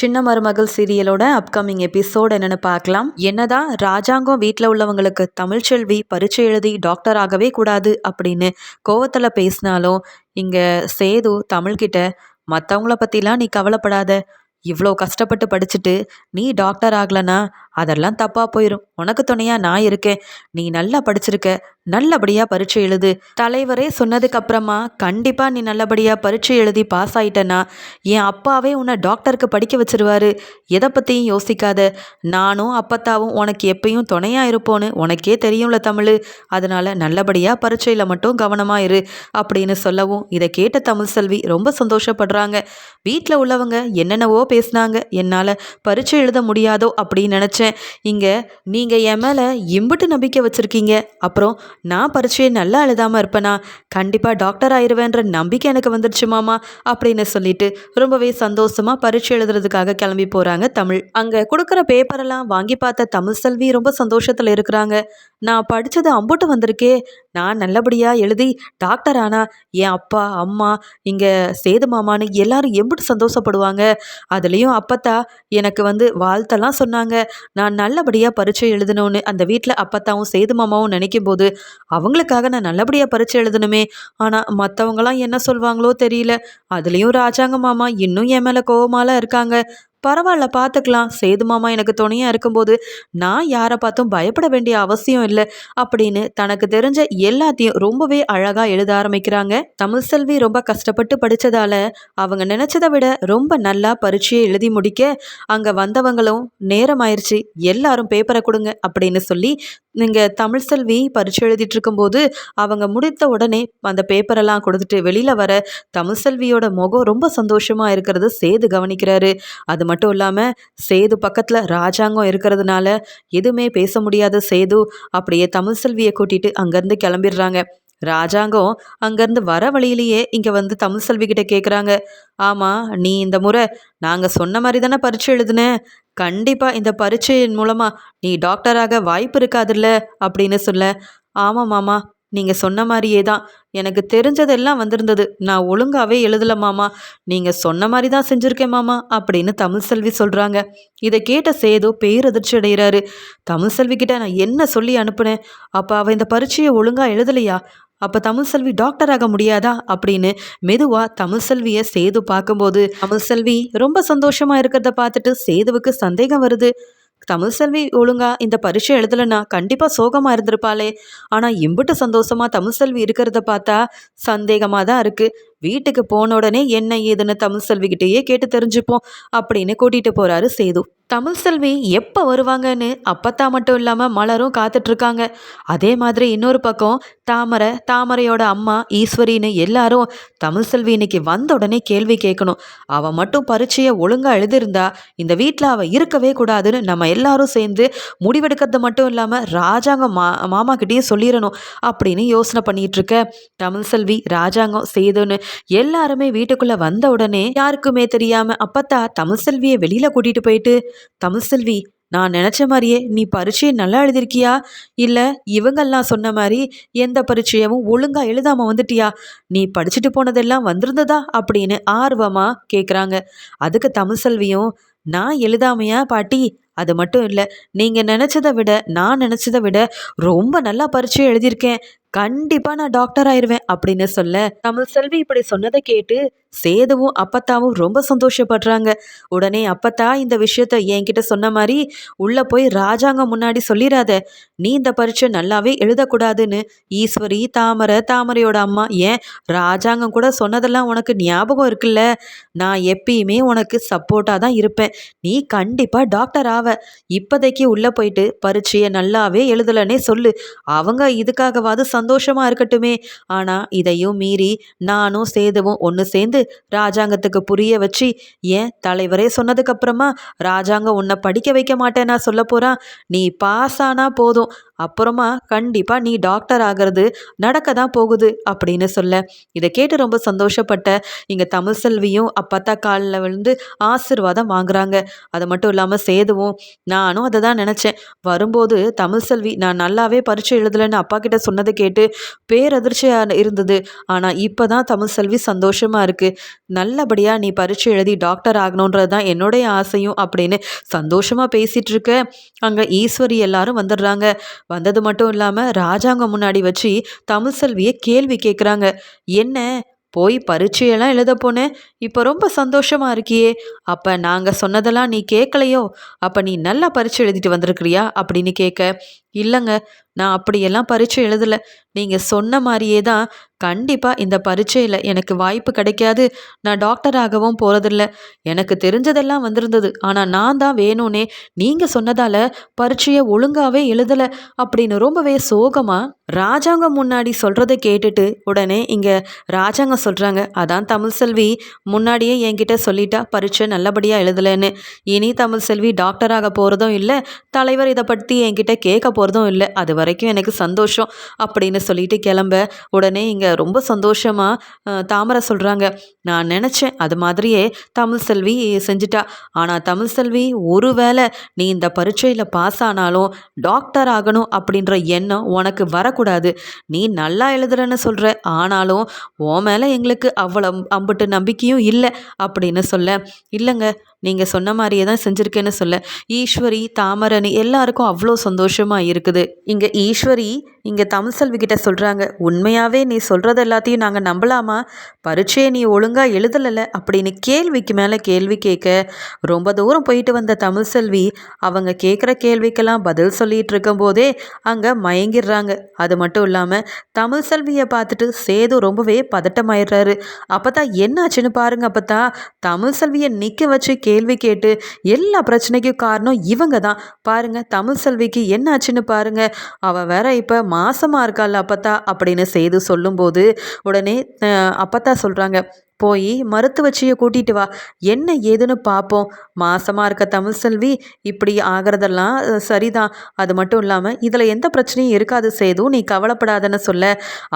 சின்ன மருமகள் சீரியலோட upcoming episode என்னன்னு பார்க்கலாம். என்னதான் ராஜாங்கம் வீட்டில் உள்ளவங்களுக்கு தமிழ்ச்செல்வி பரீட்சை எழுதி டாக்டர் ஆகவே கூடாது அப்படின்னு கோவத்தில் பேசினாலும் இங்கே சேது தமிழ்கிட்ட மற்றவங்கள பற்றிலாம் நீ கவலைப்படாத. இவ்வளோ கஷ்டப்பட்டு படிச்சுட்டு நீ டாக்டர் ஆகலனா அதெல்லாம் தப்பாக போயிடும் உனக்கு துணையாக நான் இருக்கேன். நீ நல்லா படிச்சிருக்க. நல்லபடியாக பரீட்சை எழுது. தலைவரே சொன்னதுக்கு அப்புறமா கண்டிப்பாக நீ நல்லபடியாக பரீட்சை எழுதி பாஸ் ஆயிட்டனா என் அப்பாவே உன்னை டாக்டருக்கு படிக்க வச்சிருவாரு. எதை பற்றியும் யோசிக்காத. நானும் அப்பத்தாவும் உனக்கு எப்பயும் துணையாக இருப்போன்னு உனக்கே தெரியும்ல தமிழ். அதனால் நல்லபடியாக பரீட்சையில் மட்டும் கவனமாக இரு அப்படின்னு சொல்லவும் இதை கேட்ட தமிழ் செல்வி ரொம்ப சந்தோஷப்படுறாங்க. வீட்டில் உள்ளவங்க என்னென்னவோ பேசினாங்க. என்னால் பரீட்சை எழுத முடியாதோ அப்படின்னு நினச்சேன். இங்கே நீங்கள் என் மேலே இம்புட்டு நம்பிக்கை வச்சுருக்கீங்க. அப்புறம் நான் பரீட்சையை நல்லா எழுதாமல் இருப்பேனா? கண்டிப்பாக டாக்டர் ஆயிடுவேன்ற நம்பிக்கை எனக்கு வந்துடுச்சு மாமா அப்படின்னு சொல்லிட்டு ரொம்பவே சந்தோஷமாக பரீட்சை எழுதுறதுக்காக கிளம்பி போகிறாங்க தமிழ். அங்கே கொடுக்குற பேப்பரெல்லாம் வாங்கி பார்த்த தமிழ் செல்வி ரொம்ப சந்தோஷத்தில் இருக்கிறாங்க. நான் படித்தது அம்புட்டு வந்திருக்கே. நான் நல்லபடியாக எழுதி டாக்டர் ஆனால் என் அப்பா அம்மா இங்கே சேது மாமான்னு எல்லாரும் எம்பிட்டு சந்தோஷப்படுவாங்க. அதுலேயும் அப்பத்தா எனக்கு வந்து வாழ்த்தெல்லாம் சொன்னாங்க. நான் நல்லபடியாக பரீட்சை எழுதணும்னு அந்த வீட்டில் அப்பத்தாவும் சேது மாமாவும் நினைக்கும் போது அவங்களுக்காக நான் நல்லபடியாக பரீட்சை எழுதணுமே. ஆனால் மற்றவங்களாம் என்ன சொல்வாங்களோ தெரியல. அதுலேயும் ராஜாங்க மாமா இன்னும் என் மேலே கோபமாலாம் இருக்காங்க. பரவாயில்ல பார்த்துக்கலாம் சேது மாமா எனக்கு துணையாக இருக்கும்போது நான் யாரை பார்த்தும் பயப்பட வேண்டிய அவசியம் இல்லை அப்படின்னு தனக்கு தெரிஞ்ச எல்லாத்தையும் ரொம்பவே அழகாக எழுத ஆரம்பிக்கிறாங்க. தமிழ் செல்வி ரொம்ப கஷ்டப்பட்டு படித்ததால அவங்க நினச்சதை விட ரொம்ப நல்லா பரீட்சையை எழுதி முடிக்க அங்கே வந்தவங்களும் நேரம் ஆயிடுச்சு எல்லாரும் பேப்பரை கொடுங்க அப்படின்னு சொல்லி நீங்கள் தமிழ் செல்வி பரீட்சை எழுதிட்டு இருக்கும்போது அவங்க முடித்த உடனே அந்த பேப்பரெல்லாம் கொடுத்துட்டு வெளியில் வர தமிழ் செல்வியோட முகம் ரொம்ப சந்தோஷமாக இருக்கிறது சேது கவனிக்கிறாரு. அது மட்டும் இல்லாமல் சேது பக்கத்தில் ராஜாங்கம் இருக்கிறதுனால எதுவுமே பேச முடியாத சேது அப்படியே தமிழ் செல்வியை கூட்டிட்டு அங்கேருந்து கிளம்பிடுறாங்க. ராஜாங்கம் அங்கேருந்து வர வழியிலேயே இங்கே வந்து தமிழ் செல்வி கிட்ட கேட்குறாங்க. ஆமாம் நீ இந்த முறை நாங்கள் சொன்ன மாதிரி தானே பரீட்சை எழுதுனேன் கண்டிப்பாக இந்த பரீட்சையின் மூலமாக நீ டாக்டராக வாய்ப்பு இருக்காதுல்ல அப்படின்னு சொல்ல. ஆமாம் மாமா நீங்கள் சொன்ன மாதிரியே தான். எனக்கு தெரிஞ்சதெல்லாம் வந்திருந்தது. நான் ஒழுங்காகவே எழுதலை மாமா. நீங்கள் சொன்ன மாதிரி தான் செஞ்சுருக்கேன் மாமா அப்படின்னு தமிழ் செல்வி சொல்கிறாங்க இதை கேட்ட சேதோ பேரதிர்ச்சி அடைகிறாரு. தமிழ் செல்வி கிட்ட நான் என்ன சொல்லி அனுப்புனேன்? அப்போ அவள் இந்த பரீட்சையை ஒழுங்காக எழுதலையா? அப்போ தமிழ் செல்வி டாக்டர் ஆக முடியாதா? அப்படின்னு மெதுவாக தமிழ் செல்வியை சேது பார்க்கும்போது தமிழ் செல்வி ரொம்ப சந்தோஷமாக இருக்கிறத பார்த்துட்டு சேதுவுக்கு சந்தேகம் வருது. தமிழ் செல்வி ஒழுங்கா இந்த பரீட்சை எழுதலைன்னா கண்டிப்பாக சோகமாக இருந்திருப்பாளே. ஆனால் இம்புட்டு சந்தோஷமாக தமிழ் செல்வி இருக்கிறத பார்த்தா சந்தேகமாக தான் இருக்குது வீட்டுக்கு போன உடனே என்ன ஏதுன்னு தமிழ் செல்விகிட்டேயே கேட்டு தெரிஞ்சுப்போம் அப்படின்னு கூட்டிகிட்டு போகிறாரு சேது. தமிழ் செல்வி எப்போ வருவாங்கன்னு அப்பத்தா மட்டும் இல்லாமல் மலரும் காத்துட்ருக்காங்க. அதே மாதிரி இன்னொரு பக்கம் தாமரை தாமரையோட அம்மா ஈஸ்வரின்னு எல்லாரும் தமிழ் செல்வி இன்னைக்கு வந்த உடனே கேள்வி கேட்கணும். அவள் மட்டும் பரீட்சையை ஒழுங்காக எழுதியிருந்தா இந்த வீட்டில் அவள் இருக்கவே கூடாதுன்னு நம்ம எல்லாரும் சேர்ந்து முடிவெடுக்கிறது மட்டும் இல்லாமல் ராஜாங்கம் மா மாமா கிட்டேயும் சொல்லிடணும் அப்படின்னு யோசனை பண்ணிகிட்ருக்க தமிழ் செல்வி ராஜாங்கம் சேதுன்னு எல்லாருமே வீட்டுக்குள்ள வந்த உடனே யாருக்குமே தெரியாம அப்பத்தா தமிழ் செல்வியை வெளியில கூட்டிட்டு போயிட்டு தமிழ் செல்வி நான் நினச்ச மாதிரியே நீ பரீட்சையை நல்லா எழுதிருக்கியா இல்லை இவங்கெல்லாம் சொன்ன மாதிரி எந்த பரீட்சையவும் ஒழுங்காக எழுதாமல் வந்துட்டியா? நீ படிச்சுட்டு போனதெல்லாம் வந்திருந்ததா? அப்படின்னு ஆர்வமாக கேட்குறாங்க அதுக்கு தமிழ் செல்வியும் நான் எழுதாமையா பாட்டி? அது மட்டும் இல்லை நீங்கள் நினச்சதை விட நான் நினச்சதை விட ரொம்ப நல்லா பரீட்சை எழுதியிருக்கேன். கண்டிப்பாக நான் டாக்டர் ஆயிடுவேன் அப்படின்னு சொல்ல தமிழ் செல்வி இப்படி சொன்னதை கேட்டு சேதுவும் அப்பத்தாவும் ரொம்ப சந்தோஷப்படுறாங்க. உடனே அப்பத்தா இந்த விஷயத்த என்கிட்ட சொன்ன மாதிரி உள்ளே போய் ராஜாங்கம் முன்னாடி சொல்லிடாத நீ இந்த பரீட்சை நல்லாவே எழுதக்கூடாதுன்னு ஈஸ்வரி தாமரை தாமரையோட அம்மா ஏன் ராஜாங்கம் கூட சொன்னதெல்லாம் உனக்கு ஞாபகம் இருக்குல்ல? நான் எப்பயுமே உனக்கு சப்போர்ட்டாக தான் இருப்பேன். நீ கண்டிப்பாக டாக்டர் ஆவ. இப்போதைக்கு உள்ளே போயிட்டு பரீட்சையை நல்லாவே எழுதலன்னே சொல்லு. அவங்க இதுக்காகவாது சந்தோஷமாக இருக்கட்டுமே. ஆனால் இதையும் மீறி நானும் சேதுவும் ஒன்று சேர்ந்து ராஜாங்கத்துக்கு புரிய வச்சு ஏன் தலைவரே சொன்னதுக்கப்புறமா ராஜாங்கம் உன்னை படிக்க வைக்க மாட்டேன்னா சொல்ல போகிறான் நீ பாஸ் ஆனால் போதும். அப்புறமா கண்டிப்பாக நீ டாக்டர் ஆகிறது நடக்க தான் போகுது அப்படின்னு சொல்ல. இதை கேட்டு ரொம்ப சந்தோஷப்பட்ட இங்கே தமிழ் செல்வியும் அப்பத்தா காலில் விழுந்து ஆசிர்வாதம் வாங்குறாங்க. அது மட்டும் இல்லாமல் சேதுவும் நானும் அதை தான் நினச்சேன். வரும்போது தமிழ் செல்வி நான் நல்லாவே பரீட்சை எழுதலைன்னு அப்பா கிட்ட சொன்னதை கேட்டு பேரதிர்ச்சியாக இருந்தது. ஆனால் இப்போ தான் தமிழ் செல்வி சந்தோஷமாக இருக்குது நல்லபடியாக நீ பரீட்சை எழுதி டாக்டர் ஆகணுன்றது தான் என்னுடைய ஆசையும் அப்படின்னு சந்தோஷமாக பேசிகிட்டு இருக்க. அங்கே ஈஸ்வரி எல்லாரும் வந்துடுறாங்க. வந்தது மட்டும் இல்லாமல் ராஜாங்கம் முன்னாடி வச்சு தமிழ் செல்வியை கேள்வி கேட்குறாங்க என்ன? போய் பரீட்சையெல்லாம் எழுத போனேன் இப்போ ரொம்ப சந்தோஷமாக இருக்கியே. அப்போ நாங்கள் சொன்னதெல்லாம் நீ கேட்கலையோ அப்போ நீ நல்லா பரீட்சை எழுதிட்டு வந்திருக்கிறியா? அப்படின்னு கேட்க இல்லைங்க நான் அப்படியெல்லாம் பரீட்சை எழுதலை. நீங்கள் சொன்ன மாதிரியே தான் கண்டிப்பாக இந்த பரீட்சையில் எனக்கு வாய்ப்பு கிடைக்காது. நான் டாக்டராகவும் போகிறதில்ல எனக்கு தெரிஞ்சதெல்லாம் வந்திருந்தது. ஆனால் நான் தான் வேணும்னே நீங்கள் சொன்னதால் பரீட்சையை ஒழுங்காகவே எழுதலை அப்படின்னு ரொம்பவே சோகமாக ராஜாங்கம் முன்னாடி சொல்கிறத கேட்டுட்டு உடனே இங்கே ராஜாங்கம் சொல்கிறாங்க அதான் தமிழ் செல்வி முன்னாடியே என்கிட்ட சொல்லிட்டா பரீட்சை நல்லபடியாக எழுதலைன்னு. இனி தமிழ் செல்வி டாக்டராக போகிறதும் இல்லை தலைவர் இதை பற்றி என்கிட்ட கேட்க போகிறதும் இல்லை. அது வரைக்கும் எனக்கு சந்தோஷம் அப்படின்னு சொல்லிட்டு கிளம்ப. உடனே இங்கே ரொம்ப சந்தோஷமாக தாமரை சொல்கிறாங்க நான் நினச்சேன் அது மாதிரியே தமிழ் செல்வி செஞ்சிட்டா. ஆனால் தமிழ் செல்வி ஒருவேளை நீ இந்த பரீட்சையில் பாஸ் ஆனாலும் டாக்டர் ஆகணும் அப்படின்ற எண்ணம் உனக்கு வரக்கூடாது. நீ நல்லா எழுதுறன்னு சொல்கிற ஆனாலும் உன் மேலே எங்களுக்கு அவ்வளோ அம்பட்டு நம்பிக்கையும் இல்லை அப்படின்னு சொல்ல. இல்லைங்க நீங்கள் சொன்ன மாதிரியே தான் செஞ்சுருக்கேன்னு சொல்ல. ஈஸ்வரி தாமரணி எல்லாருக்கும் அவ்வளோ சந்தோஷமாக இருக்குது. இங்கே ஈஸ்வரி இங்கே தமிழ் செல்வி கிட்ட சொல்கிறாங்க உண்மையாகவே நீ சொல்கிறது எல்லாத்தையும் நாங்கள் நம்பலாமா? பரீட்சையை நீ ஒழுங்காக எழுதலை அப்படின்னு கேள்விக்கு மேலே கேள்வி கேட்க ரொம்ப தூரம் போயிட்டு வந்த தமிழ் செல்வி அவங்க கேட்குற கேள்விக்கெல்லாம் பதில் சொல்லிகிட்டு இருக்கும்போதே அங்கே மயங்கிடுறாங்க. அது மட்டும் இல்லாமல் தமிழ் செல்வியை பார்த்துட்டு சேது ரொம்பவே பதட்டமாயிடுறாரு. அப்போ தான் என்னாச்சுன்னு பாருங்க அப்போ தான் தமிழ் செல்வியை நிற்க வச்சு கேள்வி கேட்டு எல்லா பிரச்சனைக்கும் காரணம் இவங்க தான் பாருங்க தமிழ் செல்விக்கு என்னாச்சுன்னு பாருங்க. அவள் வேற இப்போ மாசமாக இருக்காள் அப்பத்தா அப்படின்னு செய்து சொல்லும்போது உடனே அப்பத்தா சொல்கிறாங்க போய் மருத்துவச்சியை கூட்டிகிட்டு வா. என்ன ஏதுன்னு பார்ப்போம் மாசமாக இருக்க தமிழ் செல்வி இப்படி ஆகிறதெல்லாம் சரிதான். அது மட்டும் இல்லாமல் இதில் எந்த பிரச்சனையும் இருக்காது சேது. நீ கவலைப்படாதன்னு சொல்ல.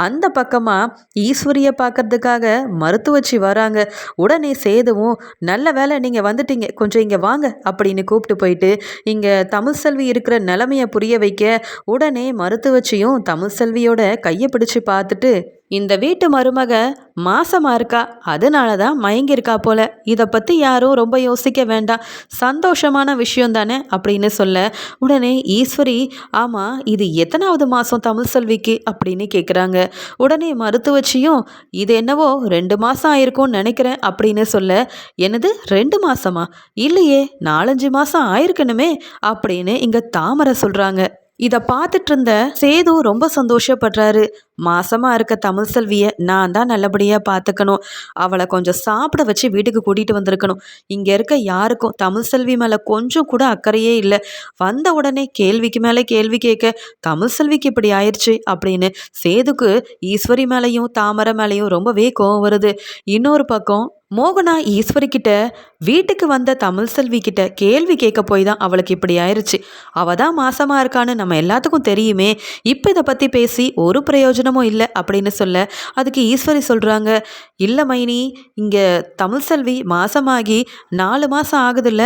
அந்த பக்கமாக ஈஸ்வரியை பார்க்கறதுக்காக மருத்துவச்சி வராங்க. உடனே சேதுவும் நல்ல வேலை நீங்கள் வந்துட்டீங்க. கொஞ்சம் இங்கே வாங்க அப்படின்னு கூப்பிட்டு போயிட்டு இங்கே தமிழ் செல்வி இருக்கிற நிலமையை புரிய வைக்க உடனே மருத்துவச்சியும் தமிழ் செல்வியோட கையை பிடிச்சி பார்த்துட்டு இந்த வீட்டு மருமக மாசமாக இருக்கா? அதனால தான் மயங்கியிருக்கா போல. இதை பற்றி யாரும் ரொம்ப யோசிக்க வேண்டாம். சந்தோஷமான விஷயம் தானே அப்படின்னு சொல்ல உடனே ஈஸ்வரி ஆமாம் இது எத்தனாவது மாதம் தமிழ் செல்விக்கு அப்படின்னு கேட்குறாங்க உடனே மருத்துவச்சியும் இது என்னவோ ரெண்டு மாதம் ஆயிருக்கும்னு நினைக்கிறேன் அப்படின்னு சொல்ல என்னது ரெண்டு மாதமா இல்லையே நாலஞ்சு மாதம் ஆயிருக்கணுமே அப்படின்னு இங்கே தாமரை சொல்கிறாங்க இதை பார்த்துட்டு இருந்த சேது ரொம்ப சந்தோஷப்படுறாரு. மாசமாக இருக்க தமிழ் செல்வியை நான் தான் நல்லபடியாக பார்த்துக்கணும் அவளை கொஞ்சம் சாப்பிட வச்சு வீட்டுக்கு கூட்டிகிட்டு வந்திருக்கணும். இங்கே இருக்க யாருக்கும் தமிழ் செல்வி மேலே கொஞ்சம் கூட அக்கறையே இல்லை. வந்த உடனே கேள்விக்கு மேலே கேள்வி கேட்க தமிழ் செல்விக்கு இப்படி ஆயிடுச்சு அப்படின்னு சேதுக்கு ஈஸ்வரி மேலேயும் தாமரை மேலேயும் ரொம்பவே கோவம் வருது. இன்னொரு பக்கம் மோகனா ஈஸ்வரி கிட்ட வீட்டுக்கு வந்த தமிழ் செல்வி கிட்ட கேள்வி கேட்க போய் தான் அவளுக்கு இப்படி ஆயிடுச்சு அவள் தான் மாசமா இருக்கான்னு நம்ம எல்லாத்துக்கும் தெரியுமே. இப்போ இதை பற்றி பேசி ஒரு பிரயோஜனம் பிரயோஜனமும் இல்லை அப்படின்னு சொல்ல அதுக்கு ஈஸ்வரி சொல்கிறாங்க இல்லை மைனி இங்கே தமிழ் செல்வி மாதமாகி நாலு மாதம் ஆகுதுல்ல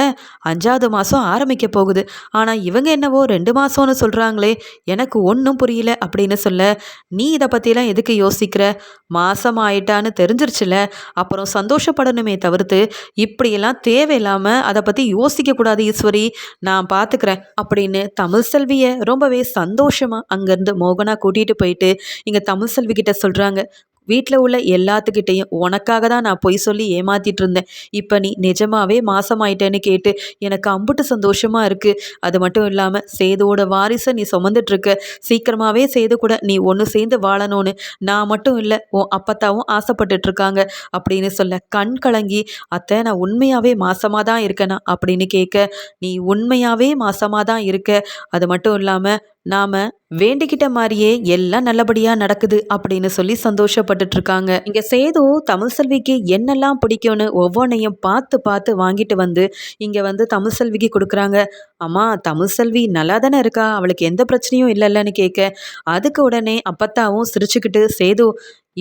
அஞ்சாவது மாதம் ஆரம்பிக்க போகுது. ஆனால் இவங்க என்னவோ ரெண்டு மாதம்னு சொல்கிறாங்களே எனக்கு ஒன்றும் புரியல அப்படின்னு சொல்ல நீ இதை பற்றிலாம் எதுக்கு யோசிக்கிற? மாதம் ஆயிட்டான்னு தெரிஞ்சிருச்சுல அப்புறம் சந்தோஷப்படணுமே தவிர்த்து இப்படியெல்லாம் தேவையில்லாமல் அதை பற்றி யோசிக்கக்கூடாது ஈஸ்வரி நான் பார்த்துக்கிறேன் அப்படின்னு தமிழ் செல்வியை ரொம்பவே சந்தோஷமாக அங்கேருந்து மோகனா கூட்டிகிட்டு போயிட்டு இங்கே தமிழ் செல்வி கிட்ட சொல்கிறாங்க வீட்டில் உள்ள எல்லாத்துக்கிட்டேயும் உனக்காக தான் நான் பொய் சொல்லி ஏமாத்திட்டு இருந்தேன். இப்போ நீ நிஜமாவே மாசமாயிட்டேன்னு கேட்டு எனக்கு அம்புட்டு சந்தோஷமாக இருக்குது அது மட்டும் இல்லாமல் சேதுவோட வாரிசை நீ சுமந்துட்டுருக்க சீக்கிரமாகவே சேது கூட நீ ஒன்று சேர்ந்து வாழணும்னு நான் மட்டும் இல்லை உன் அப்பத்தாவும் ஆசைப்பட்டுட்ருக்காங்க அப்படின்னு சொல்ல கண் கலங்கி அத்தை நான் உண்மையாகவே மாசமாக தான் இருக்கேனா? அப்படின்னு கேட்க நீ உண்மையாகவே மாசமாக தான் இருக்க. அது மட்டும் இல்லாமல் நாம் வேண்டிக்கிட்ட மாதிரியே எல்லாம் நல்லபடியாக நடக்குது அப்படின்னு சொல்லி சந்தோஷப்பட்டுட்டு இருக்காங்க இங்கே சேது தமிழ் செல்விக்கு என்னெல்லாம் பிடிக்கும்னு ஒவ்வொன்றையும் பார்த்து பார்த்து வாங்கிட்டு வந்து இங்கே வந்து தமிழ் செல்விக்கு கொடுக்குறாங்க. அம்மா தமிழ் செல்வி நல்லா தானே இருக்கா? அவளுக்கு எந்த பிரச்சனையும் இல்லைல்லன்னு கேட்க அதுக்கு உடனே அப்பத்தாவும் சிரிச்சுக்கிட்டு சேது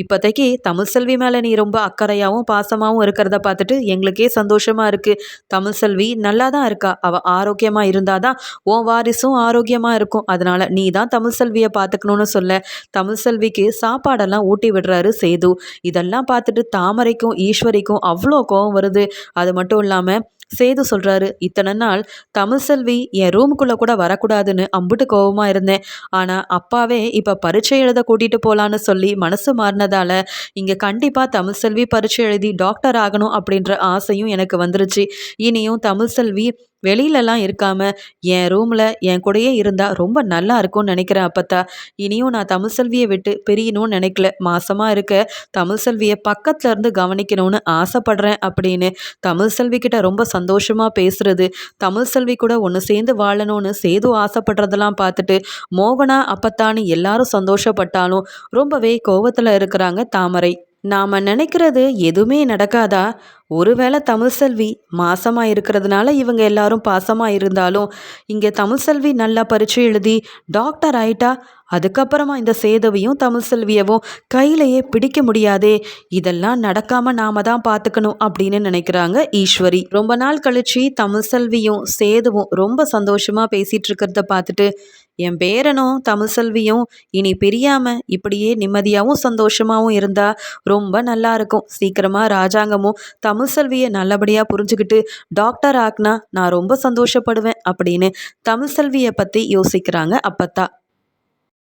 இப்போதைக்கு தமிழ் செல்வி மேலே நீ ரொம்ப அக்கறையாகவும் பாசமாகவும் இருக்கிறத பார்த்துட்டு எங்களுக்கே சந்தோஷமாக இருக்குது தமிழ் செல்வி நல்லா தான் இருக்கா? அவள் ஆரோக்கியமாக இருந்தால் தான் உன் வாரிசும் ஆரோக்கியமாக இருக்கும். அதனால் நீ தான் தமிழ் செல்வியை பார்த்துக்கணுன்னு சொல்ல. தமிழ் செல்விக்கு சாப்பாடெல்லாம் ஊட்டி விடுறாரு சேது. இதெல்லாம் பார்த்துட்டு தாமரைக்கும் ஈஸ்வரிக்கும் அவ்வளோ கோவம் வருது. அது மட்டும் இல்லாமல் சேது சொல்கிறாரு இத்தனை நாள் தமிழ் செல்வி என் ரூமுக்குள்ளே கூட வரக்கூடாதுன்னு அம்புட்டு கோபமாக இருந்தேன். ஆனால் அப்பாவே இப்போ பரீட்சை எழுத கூட்டிகிட்டு போகலான்னு சொல்லி மனசு மாறினதால் இங்கே கண்டிப்பாக தமிழ் செல்வி பரீட்சை எழுதி டாக்டர் ஆகணும் அப்படின்ற ஆசையும் எனக்கு வந்துருச்சு. இனியும் தமிழ் செல்வி வெளியிலலாம் இருக்காமல் என் ரூமில் என் கூடயே இருந்தால் ரொம்ப நல்லா இருக்கும்னு நினைக்கிறேன் அப்பத்தா. இனியும் நான் தமிழ் செல்வியை விட்டு பிரியணும்னு நினைக்கல. மாசமாக இருக்க தமிழ் செல்வியை பக்கத்துல இருந்து கவனிக்கணும்னு ஆசைப்படுறேன் அப்படின்னு. தமிழ் செல்வி கிட்ட ரொம்ப சந்தோஷமாக பேசுறது. தமிழ் செல்வி கூட ஒன்று சேர்ந்து வாழணும்னு சேது ஆசைப்படுறதெல்லாம் பார்த்துட்டு மோகனா அப்பத்தான்னு எல்லாரும் சந்தோஷப்பட்டாலும் ரொம்பவே கோவத்தில் இருக்கிறாங்க தாமரை. நாம் நினைக்கிறது எதுவுமே நடக்காதா? ஒருவேளை தமிழ்செல்வி மாசமாக இருக்கிறதுனால இவங்க எல்லாரும் பாசமாக இருந்தாலும் இங்கே தமிழ்செல்வி நல்லா பரீட்சை எழுதி டாக்டர் ஆயிட்டா அதுக்கப்புறமா இந்த சேதவையும் தமிழ்செல்வியவும் கையிலையே பிடிக்க முடியாதே. இதெல்லாம் நடக்காமல் நாம தான் பார்த்துக்கணும் அப்படின்னு நினைக்கிறாங்க ஈஸ்வரி. ரொம்ப நாள் கழிச்சு தமிழ்செல்வியும் சேதுவும் ரொம்ப சந்தோஷமா பேசிகிட்டு இருக்கிறத பார்த்துட்டு என் பேரனும் தமிழ்செல்வியும் இனி பிரியாம இப்படியே நிம்மதியாகவும் சந்தோஷமாகவும் இருந்தா ரொம்ப நல்லா இருக்கும். சீக்கிரமா ராஜாங்கமும் தமிழ்செல்வியை நல்லபடியாக புரிஞ்சுக்கிட்டு டாக்டர் ஆக்னா நான் ரொம்ப சந்தோஷப்படுவேன் அப்படின்னு தமிழ்செல்வியை பற்றி யோசிக்கிறாங்க அப்பத்தா.